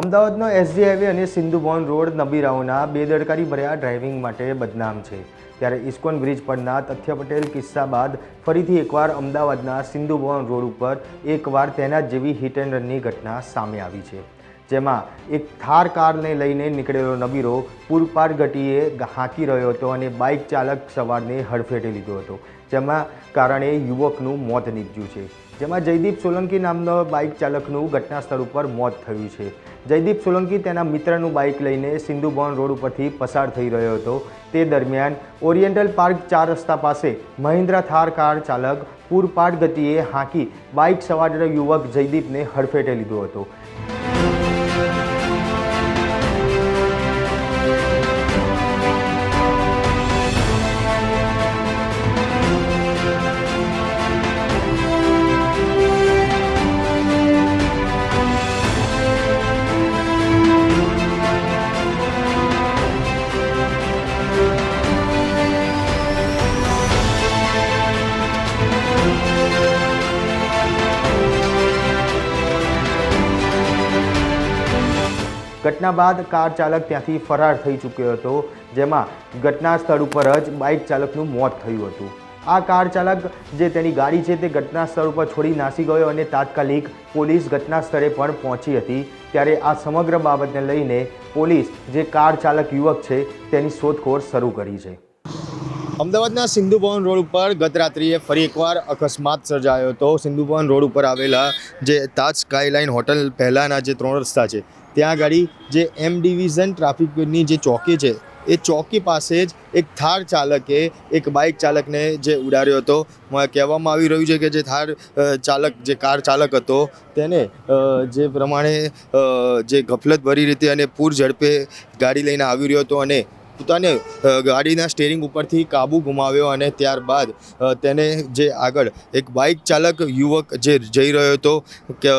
અમદાવાદનો SG highway અને Sindhu Bhavan road નબીરાઓના બેદરકારી ભર્યા ડ્રાઇવિંગ માટે બદનામ છે. ત્યારે ઇસ્કોન બ્રિજ પરના તથ્ય પટેલ કિસ્સા બાદ ફરીથી એકવાર અમદાવાદના સિંધુ ભવન રોડ ઉપર એકવાર તેના જેવી હિટ એન્ડ રનની ઘટના સામે આવી છે. જેમાં એક થાર કારને લઈને નીકળેલો નબીરો પુરપાર ગટીએ હાંકી રહ્યો હતો અને બાઇક ચાલક સવારને હડફેટે લીધો હતો, જેમાં કારણે યુવકનું મોત નીપજ્યું છે. જેમાં જયદીપ સોલંકી નામનો બાઇક ચાલકનું ઘટના સ્થળ ઉપર મોત થયું છે. જયદીપ સોલંકી તેના મિત્રનું બાઇક લઈને સિંધુભવન રોડ ઉપરથી પસાર થઈ રહ્યો હતો. તે દરમિયાન ઓરિએન્ટલ પાર્ક ચાર રસ્તા પાસે મહિન્દ્રા થાર કાર ચાલક પૂરપાટ ગતિએ હાંકી બાઇક સવાર યુવક જયદીપને હડફેટે લીધો હતો. ઘટના બાદ કાર ચાલક ત્યાંથી ફરાર થઈ ચૂક્યો હતો, જેમાં ઘટના સ્થળ ઉપર જ બાઇક ચાલકનું મોત થયું હતું. આ કાર ચાલક જે તેની ગાડી છે તે ઘટના સ્થળ ઉપર છોડી નાસી ગયો અને તાત્કાલિક પોલીસ ઘટના સ્થળે પણ પહોંચી હતી. ત્યારે આ સમગ્ર બાબતને લઈને પોલીસ જે કાર ચાલક યુવક છે તેની શોધખોળ શરૂ કરી છે. અમદાવાદના સિંધુ ભવન રોડ ઉપર ગત રાત્રિએ ફરી એકવાર અકસ્માત સર્જાયો હતો. સિંધુ ભવન રોડ ઉપર આવેલા જે તાજ સ્કાયલાઇન હોટલ પહેલાંના જે ત્રણ રસ્તા છે, ત્યાં આગળ જે એમ ડિવિઝન ટ્રાફિકની જે ચોકી છે, એ ચોકી પાસે જ એક થાર ચાલકે, એક બાઇક ચાલકને જે ઉડાડ્યો હતો. કહેવામાં આવી રહ્યું છે કે જે થાર ચાલક, જે કાર ચાલક હતો, તેને જે પ્રમાણે જે જે ગફલતભરી રીતે અને પૂર ઝડપે ગાડી લઈને આવી રહ્યો હતો અને પોતાને ગાડીના સ્ટેરિંગ ઉપરથી કાબુ ગુમાવ્યો અને ત્યારબાદ તેને જે આગળ એક બાઇક ચાલક યુવક જે જઈ રહ્યો હતો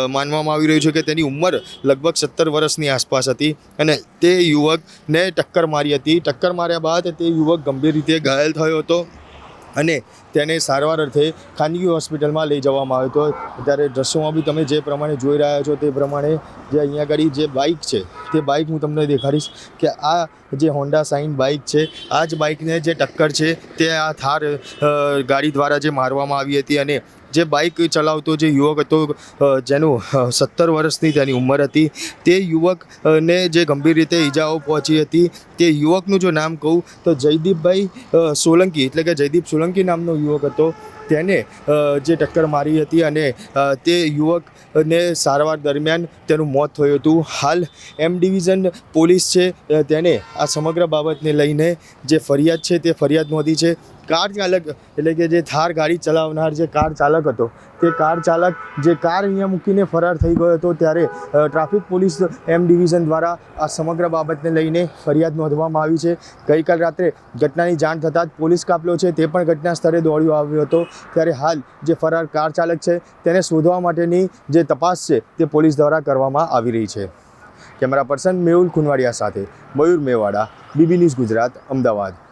માનવામાં આવી રહ્યું છે કે તેની ઉંમર લગભગ સત્તર વર્ષની આસપાસ હતી અને તે યુવકને ટક્કર મારી હતી. ટક્કર માર્યા બાદ તે યુવક ગંભીર રીતે ઘાયલ થયો હતો. અને તેને સારવાર અર્થે ખાનગી હોસ્પિટલમાં લઈ જવામાં આવ્યો હતો ત્યારે દ્રશ્યોમાં બી તમે જે પ્રમાણે જોઈ રહ્યા છો તે પ્રમાણે જે અહીંયા આગળ જે બાઇક છે, તે બાઇક હું તમને દેખાડીશ કે આ જે હોન્ડા સાઇન બાઇક છે, આ જ બાઇકને જે ટક્કર છે તે આ થાર ગાડી દ્વારા જે મારવામાં આવી હતી અને જે બાઇક ચલાવતો જે યુવક હતો જેનું સત્તર વર્ષની તેની ઉંમર હતી, તે યુવકને જે ગંભીર રીતે ઈજાઓ પહોંચી હતી, તે યુવકનું જો નામ કહું, તો જયદીપભાઈ સોલંકી, એટલે કે જયદીપ સોલંકી નામનો યુવક હતો. તેને જે ટક્કર મારી હતી અને તે યુવકને સારવાર દરમિયાન તેનું મોત થયું હતું. હાલ એમ ડિવિઝન પોલીસ છે તેને આ સમગ્ર બાબતને લઈને જે ફરિયાદ છે, તે ફરિયાદ નોંધી છે. કાર ચાલક, એટલે કે જે થાર ગાડી ચલાવનાર જે કાર ચાલક હતો, તે કાર ચાલક જે કાર અહીંયા મૂકીને ફરાર થઈ ગયો હતો, ત્યારે ટ્રાફિક પોલીસ એમ ડિવિઝન દ્વારા આ સમગ્ર બાબતને લઈને ફરિયાદ નોંધવામાં આવી છે. ગઈકાલ રાત્રે ઘટનાની જાણ થતાં જ પોલીસ કાફલો છે તે પણ ઘટના સ્થળે દોડ્યો આવ્યો હતો. ત્યારે હાલ જે ફરાર કાર ચાલક છે, તેને શોધવા માટેની જે તપાસ છે, તે પોલીસ દ્વારા કરવામાં આવી રહી છે. કેમેરા પર્સન મેહુલ ખુનવાડિયા સાથે મયુર મેવાડા, બીબી ન્યૂઝ ગુજરાત, અમદાવાદ.